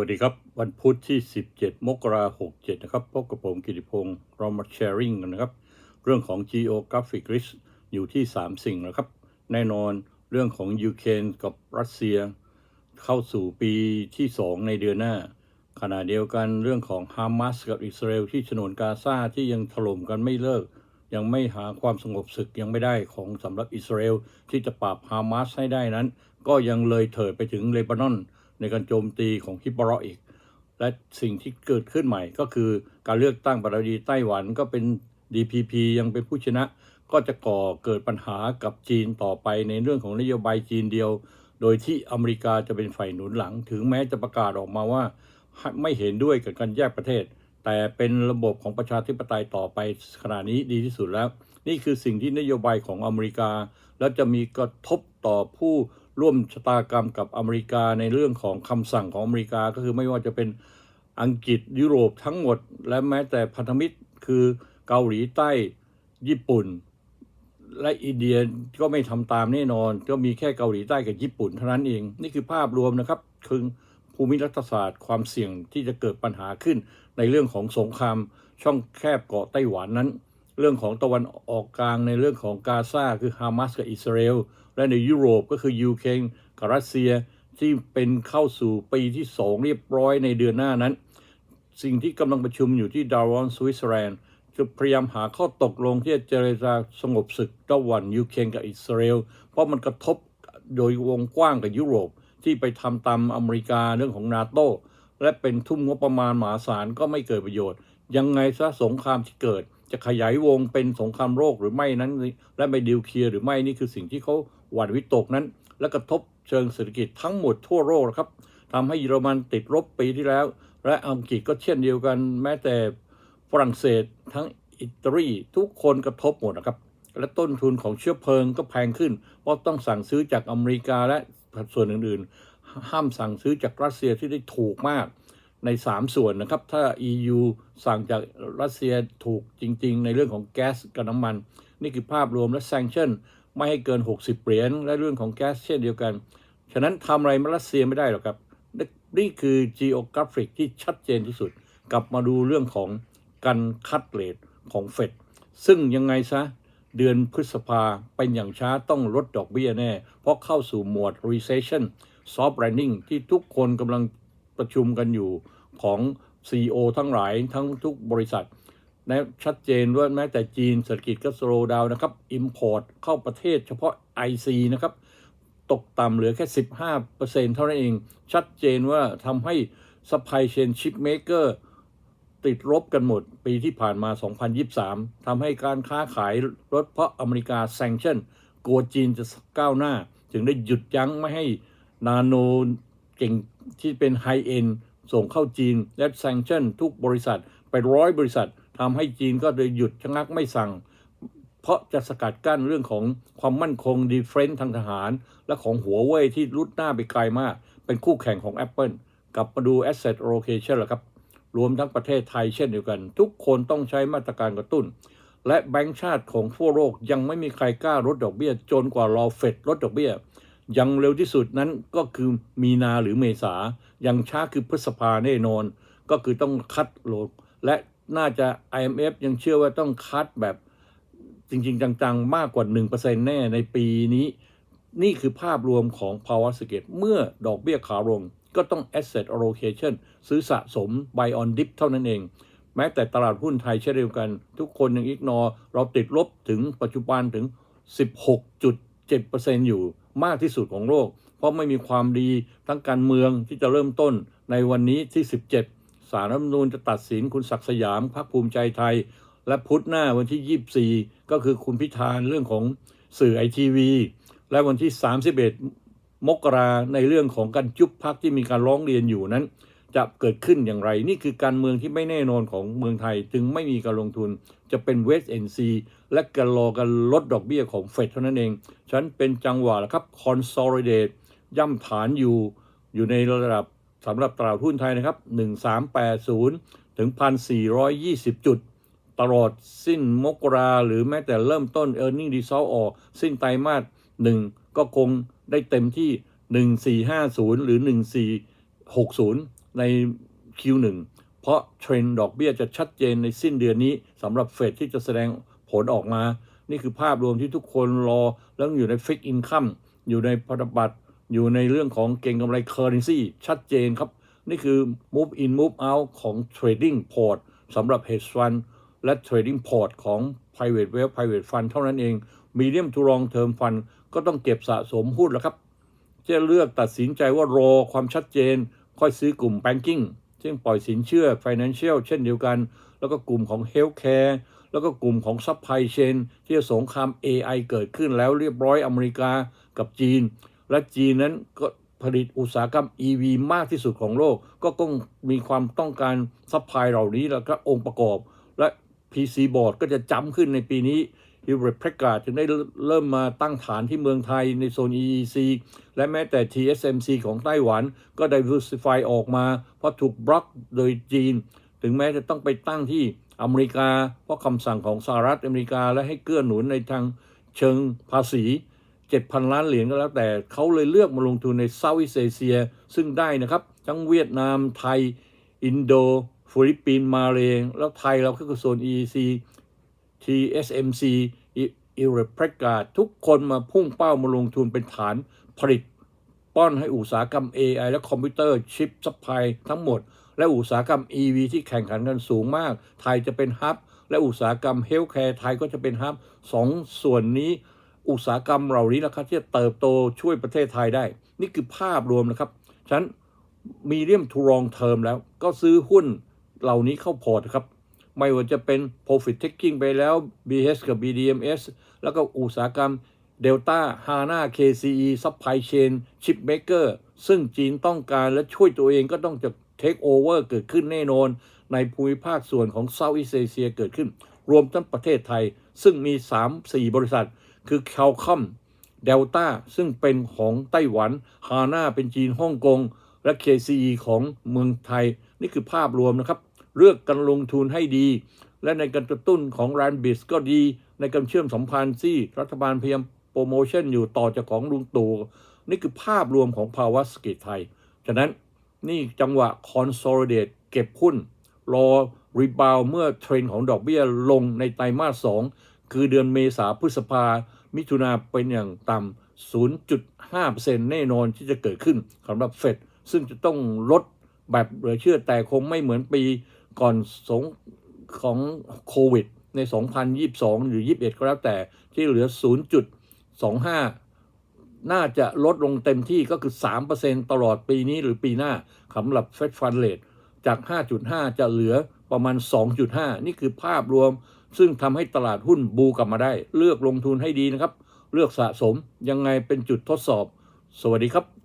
วัสดีครับ วันพุธที่ 17 มกราคม67 นะครับ พบกับผมกิติพงศ์เรามาแชร์ริ่งกันนะครับ เรื่องของ geographic risk อยู่ที่ 3 สิ่งนะครับ แน่นอนเรื่องของยูเครนกับรัสเซีย เข้าสู่ปีที่ 2 ในเดือนหน้า ขณะเดียวกันเรื่องของฮามาสกับอิสราเอลที่ฉนวนกาซาที่ยังถล่มกันไม่เลิก ยังไม่หาความสงบศึกยังไม่ได้ของสำหรับอิสราเอลที่จะปราบฮามาสให้ได้นั้น ก็ยังเลยเถิดไปถึงเลบานอน ในการโจมตีของฮิบรออีก และสิ่งที่เกิดขึ้นใหม่ก็คือการเลือกตั้งประธานาธิบดีไต้หวันก็เป็น DPP ยังเป็นผู้ชนะ ก็จะก่อเกิดปัญหากับจีนต่อไปในเรื่องของนโยบายจีนเดียว โดยที่อเมริกาจะเป็นฝ่ายหนุนหลัง ถึงแม้จะประกาศออกมาว่าไม่เห็นด้วยกับการแยกประเทศ แต่เป็นระบบของประชาธิปไตยต่อไปขณะนี้ดีที่สุดแล้ว นี่คือสิ่งที่นโยบายของอเมริกา แล้วจะมีกระทบต่อผู้ ร่วมชะตากรรมกับอเมริกาในเรื่องของคำสั่งของอเมริกาก็คือไม่ว่าจะเป็นอังกฤษยุโรปทั้งหมด และแม้แต่พันธมิตรคือเกาหลีใต้ญี่ปุ่น และอินเดียก็ไม่ทำตามแน่นอน ก็มีแค่เกาหลีใต้กับญี่ปุ่นเท่านั้นเอง นี่คือภาพรวมนะครับคือภูมิรัฐศาสตร์ความเสี่ยงที่จะเกิดปัญหาขึ้นในเรื่องของสงครามช่องแคบเกาะไต้หวันนั้น เรื่องของตะวันออกกลางในเรื่องของกาซาคือฮามาสกับอิสราเอลและในยุโรปก็คือยูเครนกับรัสเซียที่เป็นเข้าสู่ปีที่สองเรียบร้อยในเดือนหน้านั้น สิ่งที่กำลังประชุมอยู่ที่ดารอนสวิตเซอร์แลนด์จะพยายามหาข้อตกลงที่จะเจรจาสงบศึกระหว่างยูเครนกับอิสราเอลเพราะมันกระทบโดยวงกว้างกับยุโรป ที่ไปทำตามอเมริกาเรื่องของนาโตและเป็นทุ่มงบประมาณมหาศาลก็ไม่เกิดประโยชน์ ยังไงซะสงครามที่เกิด จะขยายวงเป็นสงครามโรคหรือไม่นั้น และไปดิวเคลียร์หรือไม่นี่คือสิ่งที่เขาหวั่นวิตกนั้น และกระทบเชิงเศรษฐกิจทั้งหมดทั่วโลกนะครับทำให้เยอรมันติดลบปีที่แล้ว และอังกฤษก็เช่นเดียวกัน แม้แต่ฝรั่งเศสทั้งอิตาลีทุกคนกระทบหมดนะครับ และต้นทุนของเชื้อเพลิงก็แพงขึ้น เพราะต้องสั่งซื้อจากอเมริกาและส่วนอื่นๆ ห้ามสั่งซื้อจากรัสเซียที่ได้ถูกมาก ใน 3 ส่วนนะครับ ถ้า EU สั่งจากรัสเซียถูกจริง ๆ ในเรื่องของแก๊สกับน้ำมัน นี่คือภาพรวมและ sanction ไม่ให้เกิน 60 เหรียญและเรื่องของแก๊สเช่นเดียวกัน ฉะนั้นทำอะไรมารัสเซียไม่ได้หรอกครับ นี่คือ geographic ที่ชัดเจนที่สุด กลับมาดูเรื่องของการคัดเลทของเฟดซึ่งยังไงซะเดือนพฤษภาเป็นอย่างช้าต้องลดดอกเบี้ยแน่ เพราะเข้าสู่หมวด recession soft landing ที่ทุกคนกำลัง ประชุมกันอยู่ของ CEO ทั้งหลายทั้งทุกบริษัทนะชัดเจนว่าแม้แต่จีนเศรษฐกิจก็สโลดาวนะครับ Import เข้าประเทศเฉพาะ IC นะครับ ตกต่ำเหลือแค่ 15%เท่านั้นเอง ชัดเจนว่าทำให้ supply chain chip maker ติดลบกันหมด ปีที่ผ่านมา 2023 ทำให้การค้าขายลดเพราะอเมริกา sanction กลัวจีนจะก้าวหน้าจึงได้หยุดยั้งไม่ให้นาโนเก่ง ที่เป็นไฮเอ็นส่งเข้าจีนและ sanction ทุกบริษัทไปร้อยบริษัททำให้จีนก็เลยหยุดชะงักไม่สั่ง เพราะจะสกัดกั้นเรื่องของความมั่นคงดีเฟนซ์ทางทหาร และของหัวเว่ยที่รุดหน้าไปไกลมาก เป็นคู่แข่งของ Apple กลับมาดู asset allocation แล้วครับ รวมทั้งประเทศไทยเช่นเดียวกัน ทุกคนต้องใช้มาตรการกระตุ้น และแบงก์ชาติของทั่วโลกยังไม่มีใครกล้าลดดอกเบี้ย จนกว่ารอเฟดลดดอกเบี้ย อยังเร็วที่สุดนั้นก็คือมีนาหรือเมษาอยังช้าคือพฤษภาแน่นอน ก็คือต้องคัดโลดและน่าจะ IMF ยังเชื่อว่าต้องคัดแบบจริง ๆ จัง ๆ มากกว่า 1%แน่ในปีนี้ นี่คือภาพรวมของภาวะเศรษฐกิจเมื่อดอกเบี้ยขาลงก็ต้อง asset allocation ซื้อสะสม buy on dip เท่านั้นเอง แม้แต่ตลาดหุ้นไทยเช่นเดียวกัน ทุกคนยังอิกนอเราติดลบถึงปัจจุบันถึง 16.7%อยู่ มากที่สุดของโลก เพราะไม่มีความดีทั้งการเมืองที่จะเริ่มต้นในวันนี้ที่ 17 สารรัฐมนูญจะตัดสินคุณศักดิ์สยามพรรคภูมิใจไทย และพุธหน้าวันที่ 24 ก็คือคุณพิธาเรื่องของสื่อไอทีวีและวันที่ 31 มกราในเรื่องของการยุบพักที่มีการร้องเรียนอยู่นั้น จะเกิดขึ้นอย่างไร นี่คือการเมืองที่ไม่แน่นอนของเมืองไทย จึงไม่มีการลงทุนจะเป็นเวสเอ็นซีและการรอการลดดอกเบี้ยของเฟดเท่านั้นเอง ฉันเป็นจังหวะแล้วครับ consolidate ย่ำฐานอยู่อยู่ในระดับสำหรับตลาดหุ้นไทยนะครับ 1380 ถึง 1,420 จุด ตลอดสิ้นมกราหรือแม้แต่เริ่มต้น e a r n i n g result ออกสิ้นไตรมาสหนึ่งก็คงได้เต็มที่ 1450 หรือ 1460 ใน Q1 เพราะเทรนด์ดอกเบี้ยจะชัดเจนในสิ้นเดือนนี้สำหรับเฟดที่จะแสดงผลออกมา นี่คือภาพรวมที่ทุกคนรอ แล้วอยู่ในฟิกอินคัมอยู่ในพันธบัตรอยู่ในเรื่องของเก่งกำไร Currency ชัดเจนครับ นี่คือ move in move out ของ trading port สำหรับ hedge fund และ trading port ของ private wealth private fund เท่านั้นเอง medium to long term fund ก็ต้องเก็บสะสมหุ้นแล้วครับ จะเลือกตัดสินใจว่ารอความชัดเจน ค่อยซื้อกลุ่ม banking ซึ่งปล่อยสินเชื่อ financial เช่นเดียวกัน แล้วก็กลุ่มของ healthcare แล้วก็กลุ่มของ supply chain ที่สงคราม AI เกิดขึ้นแล้วเรียบร้อยอเมริกากับจีน และจีนนั้นก็ผลิตอุตสาหกรรม EV มากที่สุดของโลก ก็ต้องมีความต้องการซัพพลายเหล่านี้แล้วก็องค์ประกอบ และ PC board ก็จะจำขึ้นในปีนี้ h e w l e t t Packard จึงได้เริ่มมาตั้งฐานที่เมืองไทยในโซน EEC และแม้แต่ TSMC ของไต้หวันก็ diversify ออกมา เพราะถูกบล็อกโดยจีน ถึงแม้จะต้องไปตั้งที่อเมริกา เพราะคำสั่งของสหรัฐอเมริกาและให้เกื้อหนุนในทางเชิงภาษี 7,000 ล้านเหรียญก็แล้วแต่เขาเลยเลือกมาลงทุนในเซาท์อีสเอเชีย ซึ่งได้นะครับ ทั้งเวียดนามไทย อินโดฟิลิปปินส์มาเลแล้วไทยเราก็คือโซน EEC TSMC อิเรปรกาทุกคนมาพุ่งเป้ามาลงทุนเป็นฐานผลิต ป้อนให้อุตสาหกรรม AI และคอมพิวเตอร์ชิปซัพพลายทั้งหมด และอุตสาหกรรม EV ที่แข่งขันกันสูงมาก ไทยจะเป็นฮับ และอุตสาหกรรมเฮลท์แคร์ไทยก็จะเป็นฮับสองส่วนนี้ อุตสาหกรรมเหล่านี้นะครับที่จะเติบโตช่วยประเทศไทยได้ นี่คือภาพรวมนะครับฉันมีเรียมทูรองเทอมแล้ว ก็ซื้อหุ้นเหล่านี้เข้าพอร์ตครับ ไม่ว่าจะเป็น profit taking ไปแล้ว BH กับ BDMs แล้วก็อุตสาหกรรม Delta HANA KCE Supply Chain Chip Maker ซึ่งจีนต้องการและช่วยตัวเองก็ต้องจะ take over เกิดขึ้นแน่นอน ในภูมิภาคส่วนของ Southeast Asia เกิดขึ้น รวมทั้งประเทศไทย ซึ่งมี 3-4 บริษัท คือ Qualcomm Delta ซึ่งเป็นของไต้หวัน HANA เป็นจีนฮ่องกง และ KCE ของเมืองไทย นี่คือภาพรวมนะครับ เลือกการลงทุนให้ดี และในการกระตุ้นของร้านบิสก็ดี ในการเชื่อมสัมพันธ์ที่รัฐบาลพยายามโปรโมชั่นอยู่ต่อจากของลุงตู่นี่คือภาพรวมของภาวะเศรษฐกิจไทย ฉะนั้นนี่จังหวะ consolidate เก็บหุ้น รอรีบาวเมื่อเทรนของดอกเบี้ยลงในไตรมาสสองคือเดือนเมษาพฤษภา มิถุนาเป็นอย่างต่ำ 0.5%แน่นอนที่จะเกิดขึ้นสำหรับเฟดซึ่งจะต้องลดแบบเหลือเชื่อแต่คงไม่เหมือนปี ก่อนสงของโควิด ใน 2022 หรือ 21 ก็แล้วแต่ที่เหลือ 0.25 น่าจะลดลงเต็มที่ก็คือ 3%ตลอดปีนี้หรือปีหน้าสำหรับ Fed Fund Rate จาก 5.5 จะเหลือประมาณ 2.5 นี่คือภาพรวม ซึ่งทำให้ตลาดหุ้นบูกลับมาได้ เลือกลงทุนให้ดีนะครับ เลือกสะสมยังไงเป็นจุดทดสอบ สวัสดีครับ